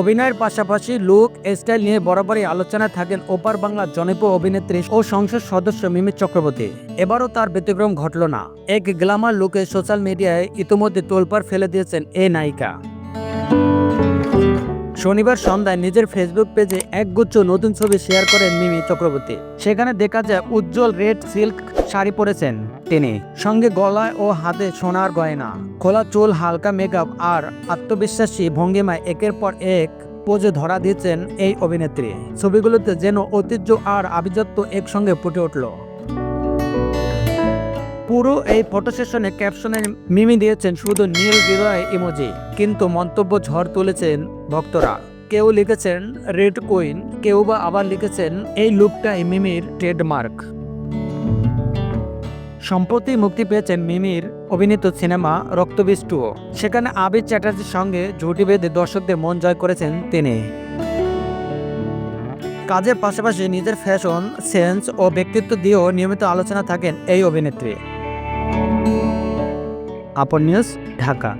অভিনয়ের পাশাপাশি look, style নিয়ে বরাবরই আলোচনায় থাকেন ওপার বাংলার জনপ্রিয় অভিনেত্রী ও সংসদ সদস্য মিমি চক্রবর্তী। এবারও তার ব্যতিক্রম ঘটল না। এক গ্ল্যামার লুকে সোশ্যাল মিডিয়ায় ইতিমধ্যে তোলপার ফেলে দিয়েছেন এ নায়িকা। শনিবার সন্ধ্যায় নিজের ফেসবুক পেজে একগুচ্ছ নতুন ছবি শেয়ার করেন মিমি চক্রবর্তী। সেখানে দেখা যায় উজ্জ্বল রেড সিল্ক শাড়ি পরেছেন তিনি। সঙ্গে গলায় ও হাতে সোনার গয়না, খোলা চুল, হালকা মেকআপ আর আত্মবিশ্বাসী ভঙ্গিমায় একের পর এক পোজে ধরা দিয়েছেন এই অভিনেত্রী। ছবিগুলোতে যেন ঐতিহ্য আর আভিজাত্য একসঙ্গে ফুটে উঠল। পুরো এই ফটো সেশনে ক্যাপশনে মিমি দিয়েছেন শুধু নীল হৃদয় ইমোজি, কিন্তু মন্তব্য ঝড় তুলেছেন ভক্তরা। কেউ লিখেছেন, রেড কুইন কেউ বা আবার লিখেছেন, এই লুকটাই মিমির ট্রেডমার্ক সম্প্রতি মুক্তি পেয়েছেন মিমির অভিনীত সিনেমা রক্তবীজ টুও সেখানে আবির চ্যাটার্জির সঙ্গে জুটি বেঁধে দর্শকদের মন জয় করেছেন তিনি। কাজের পাশাপাশি নিজের ফ্যাশন, সেন্স ও ব্যক্তিত্ব দিয়েও নিয়মিত আলোচনা থাকেন এই অভিনেত্রী। আপন নিউজ ঢাকা।